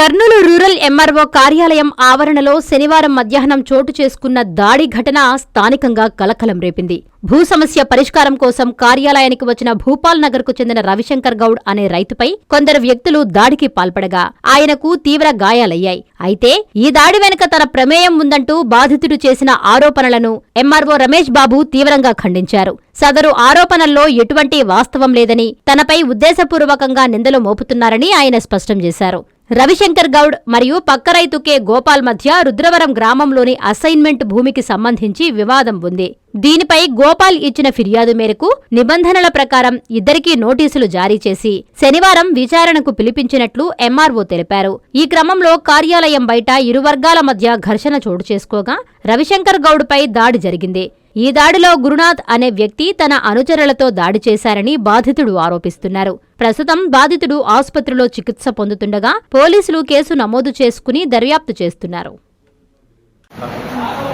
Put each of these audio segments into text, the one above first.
Kurnool rural MRO కార్యాలయం ఆవరణలో శనివారం మధ్యాహ్నం చోటు చేసుకున్న దాడి ఘటన స్థానికంగా కలకలం రేపింది. భూ సమస్య పరిష్కారం కోసం కార్యాలయానికి వచ్చిన భూపాల్ నగర్కు చెందిన రవిశంకర్ గౌడ్ అనే రైతుపై కొందరు వ్యక్తులు దాడికి పాల్పడగా ఆయనకు తీవ్ర గాయాలయ్యాయి. అయితే ఈ దాడి వెనుక తన ప్రమేయం ఉందంటూ బాధితుడు చేసిన ఆరోపణలను ఎంఆర్ఓ రమేష్ బాబు తీవ్రంగా ఖండించారు. సదరు ఆరోపణల్లో ఎటువంటి వాస్తవం లేదని తనపై ఉద్దేశపూర్వకంగా నిందలు మోపుతున్నారని ఆయన స్పష్టం చేశారు. రవిశంకర్ గౌడ్ మరియు పక్క రైతు కె. గోపాల్ మధ్య రుద్రవరం గ్రామంలోని అసైన్మెంట్ భూమికి సంబంధించి వివాదం ఉంది. దీనిపై గోపాల్ ఇచ్చిన ఫిర్యాదు మేరకు నిబంధనల ప్రకారం ఇద్దరికీ నోటీసులు జారీ చేసి శనివారం విచారణకు పిలిపించినట్లు ఎంఆర్ఓ తెలిపారు. ఈ క్రమంలో కార్యాలయం బయట ఇరు వర్గాల మధ్య ఘర్షణ చోటు చేసుకోగా రవిశంకర్ గౌడ్పై దాడి జరిగింది. ఈ దాడిలో గురునాథ్ అనే వ్యక్తి తన అనుచరులతో దాడి చేశారని బాధితుడు ఆరోపిస్తున్నారు. ప్రస్తుతం బాధితుడు ఆసుపత్రిలో చికిత్స పొందుతుండగా పోలీసులు కేసు నమోదు చేసుకుని దర్యాప్తు చేస్తున్నారు.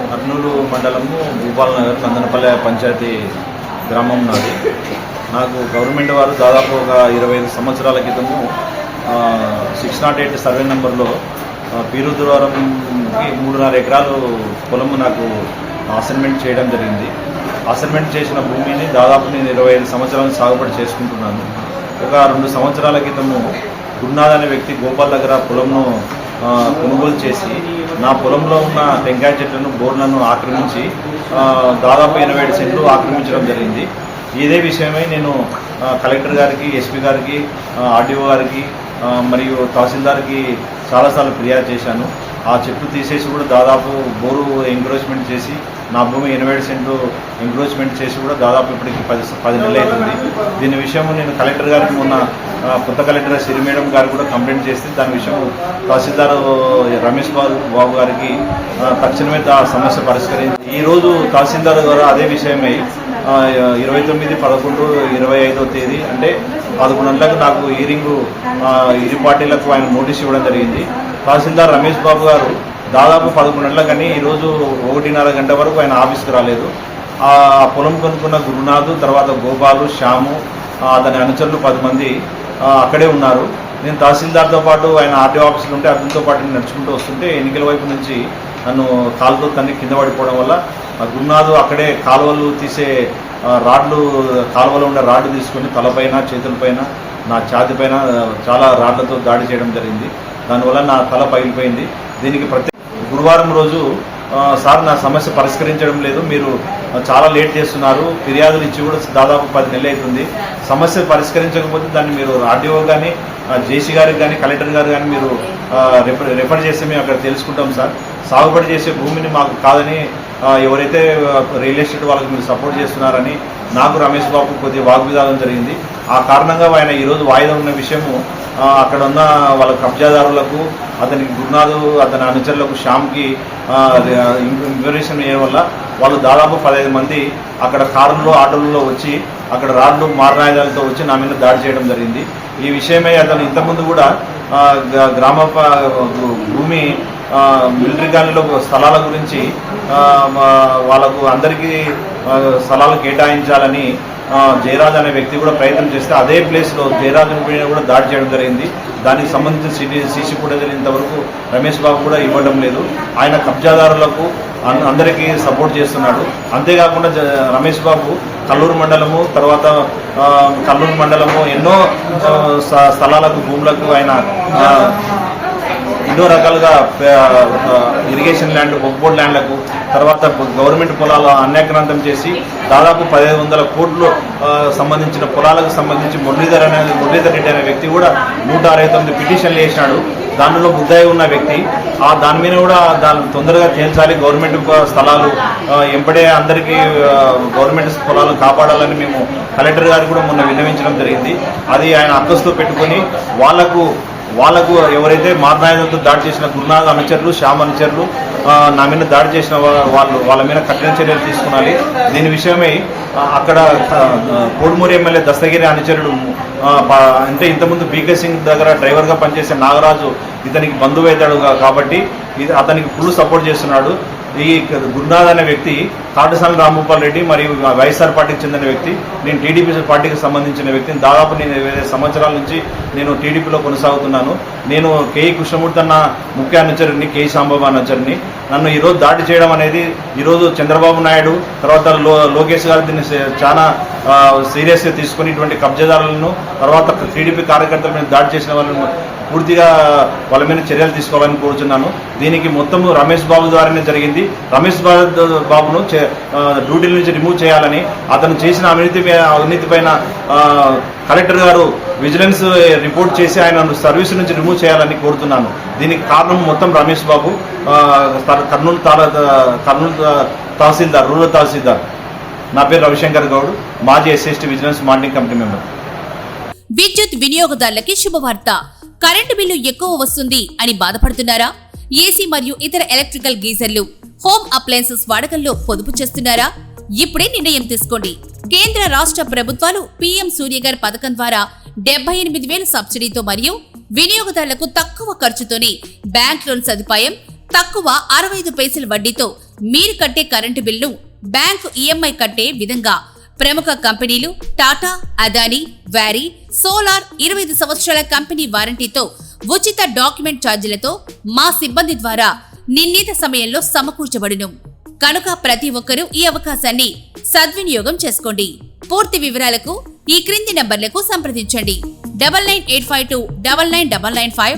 కర్నూలు మండలము భూపాల్ నగర్ కందనపల్లె పంచాయతీ గ్రామం నాది. నాకు గవర్నమెంట్ వారు దాదాపు ఒక ఇరవై ఐదు సంవత్సరాల క్రితము సిక్స్ నాట్ ఎయిట్ సర్వే నెంబర్లో పీరుద్వారంకి మూడున్నర ఎకరాలు పొలము నాకు అసైన్మెంట్ చేయడం జరిగింది. అసైన్మెంట్ చేసిన భూమిని దాదాపు నేను ఇరవై ఐదు సంవత్సరాలు సాగుబడి చేసుకుంటున్నాను. ఒక రెండు సంవత్సరాల క్రితము గురునాథ్ అనే వ్యక్తి గోపాల్ దగ్గర పొలంను కొనుగోలు చేసి నా పొలంలో ఉన్న టెంకాయ చెట్లను బోర్లను ఆక్రమించి దాదాపు ఎనభై ఏడు సెంట్లు ఆక్రమించడం జరిగింది. ఇదే విషయమై నేను కలెక్టర్ గారికి ఎస్పీ గారికి ఆర్డీఓ గారికి మరియు తహసీల్దార్కి చాలాసార్లు ఫిర్యాదు చేశాను. ఆ చెట్లు తీసేసి కూడా దాదాపు బోరు ఎంక్రోచ్మెంట్ చేసి నా భూమి ఎనభై సెంట్లు ఎంక్రోచ్మెంట్ చేసి కూడా దాదాపు ఇప్పటికి పది పది నెలలు అవుతుంది. దీని విషయం నేను కలెక్టర్ గారికి మొన్న కొత్త కలెక్టర్ సిరి మేడం గారు కూడా కంప్లైంట్ చేస్తే దాని విషయం తహసీల్దార్ రమేష్ బాబు బాబు గారికి తక్షణమే ఆ సమస్య పరిష్కరించి ఈ రోజు తహసీల్దార్ గారు అదే విషయమై ఇరవై తొమ్మిది పదకొండు ఇరవై ఐదో తేదీ అంటే పదకొండు గంటలకు నాకు హీరింగ్ ఇరు పార్టీలకు ఆయన నోటీస్ ఇవ్వడం జరిగింది. తహసీల్దార్ రమేష్ బాబు గారు దాదాపు పదకొండు గంటలకు కానీ ఈరోజు ఒకటిన్నర గంట వరకు ఆయన ఆఫీస్కి రాలేదు. ఆ పొలం కొనుక్కున్న గురునాథ్ తర్వాత గోపాలు శ్యాము అతని అనుచరులు పది మంది అక్కడే ఉన్నారు. నేను తహసీల్దార్తో పాటు ఆయన ఆర్టీఓ ఆఫీసులు ఉంటే అతనితో పాటు నేను నడుచుకుంటూ వస్తుంటే ఎన్నికల వైపు నుంచి నన్ను కాలుతో తన్ని కింద పడిపోవడం వల్ల గురునాథు అక్కడే కాలువలు తీసే రాడ్లు కాలువలో ఉండే రాడ్లు తీసుకొని తలపైన చేతులపైన నా ఛాతి పైన చాలా రాడ్లతో దాడి చేయడం జరిగింది. దానివల్ల నా తల పగిలిపోయింది. దీనికి ప్రతి గురువారం రోజు సార్ నా సమస్య పరిష్కరించడం లేదు. మీరు చాలా లేట్ చేస్తున్నారు. ఫిర్యాదులు ఇచ్చి కూడా దాదాపు పది నెలలు అవుతుంది. సమస్య పరిష్కరించకపోతే దాన్ని మీరు ఆర్డీఓ కానీ జేసీ గారికి కానీ కలెక్టర్ గారు కానీ మీరు రిఫర్ రెఫర్ చేస్తే మేము అక్కడ తెలుసుకుంటాం సార్. సాగుబడి చేసే భూమిని మాకు కాదని ఎవరైతే రియల్ ఎస్టేట్ వాళ్ళకి మీరు సపోర్ట్ చేస్తున్నారని నాకు రమేష్ బాబు కొద్దిగా వాగ్వివాదం జరిగింది. ఆ కారణంగా ఆయన ఈరోజు వాయిదా ఉన్న విషయము అక్కడ ఉన్న వాళ్ళ కబ్జాదారులకు అతనికి గురునాథ్ అతని అనుచరులకు శ్యామ్కి ఇన్ఫర్మేషన్ ఇవ్వడం వల్ల వాళ్ళు దాదాపు పదహైదు మంది అక్కడ కారులో ఆటోలలో వచ్చి అక్కడ రాళ్ళు మారణాయుధాలతో వచ్చి నా మీద దాడి చేయడం జరిగింది. ఈ విషయమై అతను ఇంతకుముందు కూడా గ్రామ భూమి మిలిటరీ కాలనీలో స్థలాల గురించి వాళ్ళకు అందరికీ స్థలాలు కేటాయించాలని జయరాజ్ అనే వ్యక్తి కూడా ప్రయత్నం చేస్తే అదే ప్లేస్లో జయరాజ్ మీద కూడా దాడి చేయడం జరిగింది. దానికి సంబంధించిన సిటీ సీసీ ఫుటేజ్ ఇంతవరకు రమేష్ బాబు కూడా ఇవ్వడం లేదు. ఆయన కబ్జాదారులకు అందరికీ సపోర్ట్ చేస్తున్నాడు. అంతేకాకుండా జ- రమేష్ బాబు కల్లూరు మండలము తర్వాత కల్లూరు మండలము ఎన్నో స్థలాలకు భూములకు ఆయన ఎన్నో రకాలుగా ఇరిగేషన్ ల్యాండ్ బొక్బోర్డ్ ల్యాండ్లకు తర్వాత గవర్నమెంట్ పొలాలు అన్యాక్రాంతం చేసి దాదాపు పదిహేను వందల కోట్లు సంబంధించిన పొలాలకు సంబంధించి మురళీధర్ అనే మురళీధర్ రెడ్డి అనే వ్యక్తి కూడా నూట అరవై తొమ్మిది పిటిషన్లు వేసినాడు. దానిలో బుద్ధాయి ఉన్న వ్యక్తి ఆ దాని మీద కూడా దాన్ని తొందరగా తేల్చాలి. గవర్నమెంట్ స్థలాలు ఎంపడే అందరికీ గవర్నమెంట్ పొలాలు కాపాడాలని మేము కలెక్టర్ గారు కూడా మొన్న విన్నవించడం జరిగింది. అది ఆయన అక్కస్తో పెట్టుకొని వాళ్ళకు వాళ్ళకు ఎవరైతే మార్నాయుధంతో దాడి చేసిన గురునాథ్ అనుచరులు శ్యామ్ అనుచరులు నా మీద దాడి చేసిన వాళ్ళు వాళ్ళ మీద కఠిన చర్యలు తీసుకోవాలి దీని విషయమై అక్కడ ఆ, కోడుమూరి ఎమ్మెల్యే దస్తగిరి అనుచరుడు అంటే ఇంతకుముందు బీకే సింగ్ దగ్గర డ్రైవర్గా పనిచేసే నాగరాజు ఇతనికి బంధువు అవుతాడు కాబట్టి ఇది అతనికి ఫుల్ సపోర్ట్ చేస్తున్నాడు. ఈ గురునాథ్ అనే వ్యక్తి కాటసాని రాంభూపాల్ రెడ్డి మరియు వైఎస్ఆర్ పార్టీకి చెందిన వ్యక్తి నేను టీడీపీ పార్టీకి సంబంధించిన వ్యక్తిని దాదాపు నేను ఇరవై సంవత్సరాల నుంచి నేను టీడీపీలో కొనసాగుతున్నాను. నేను కేఈ కృష్ణమూర్తి అన్న ముఖ్య అనుచరుని కేఈ సాంబాబు అనుచరుని నన్ను ఈరోజు దాడి చేయడం అనేది ఈరోజు చంద్రబాబు నాయుడు తర్వాత లో లోకేష్ గారు దీన్ని చాలా సీరియస్గా తీసుకుని ఇటువంటి కబ్జాదారులను తర్వాత టీడీపీ కార్యకర్తల మీద దాడి చేసిన వాళ్ళను పూర్తిగా వాళ్ళ మీద చర్యలు తీసుకోవాలని కోరుతున్నాను దీనికి మొత్తం రమేష్ బాబు ద్వారానే జరిగింది. రమేష్ బాబు బాబును డ్యూటీల నుంచి రిమూవ్ చేయాలని అతను చేసిన అవినీతి అవినీతి పైన కలెక్టర్ గారు విజిలెన్స్ రిపోర్ట్ చేసి ఆయన సర్వీస్ నుంచి రిమూవ్ చేయాలని కోరుతున్నాను. దీనికి కారణం మొత్తం రమేష్ బాబు. కర్నూలు తాల కర్నూలు తహసీల్దార్ రూరల్ తహసీల్దార్. నా పేరు రవిశంకర్ గౌడ్. మాజీ SST vigilance monitoring committee member. విద్యుత్ వినియోగదారులకి శుభవార్త. కరెంటు బిల్లు ఎక్కువ వస్తుంది అని బాధపడుతున్నారా? ఏసీ మరియు ఇతర ఎలక్ట్రికల్ గీజర్లు హోమ్ అప్లయన్సెస్ వాడకంలో పొదుపు చేస్తున్నారా? ఇప్పుడే నిర్ణయం తీసుకోండి. కేంద్ర రాష్ట్ర ప్రభుత్వాలు పీఎం సూర్యగర్ పథకం ద్వారా డెబ్బై ఎనిమిది వేల సబ్సిడీతో మరియు వినియోగదారులకు తక్కువ ఖర్చుతోనే బ్యాంక్ లోన్ సదుపాయం తక్కువ అరవై ఐదు పైసల వడ్డీతో మీరు కట్టే కరెంటు బిల్లు బ్యాంకు ఈఎంఐ కట్టే విధంగా. ప్రముఖ కంపెనీలు టాటా అదానీ వ్యారీ సోలార్ ఇరవై ఐదు సంవత్సరాల కంపెనీ వారంటీతో ఉచిత డాక్యుమెంట్ ఛార్జీలతో మా సిబ్బంది ద్వారా నిర్ణీత సమయంలో సమకూర్చబడును. కనుక ప్రతి ఒక్కరూ ఈ అవకాశాన్ని సద్వినియోగం చేసుకోండి. పూర్తి వివరాలకు ఈ క్రింది నంబర్లకు సంప్రదించండి. Double nine eight five two double nine double nine five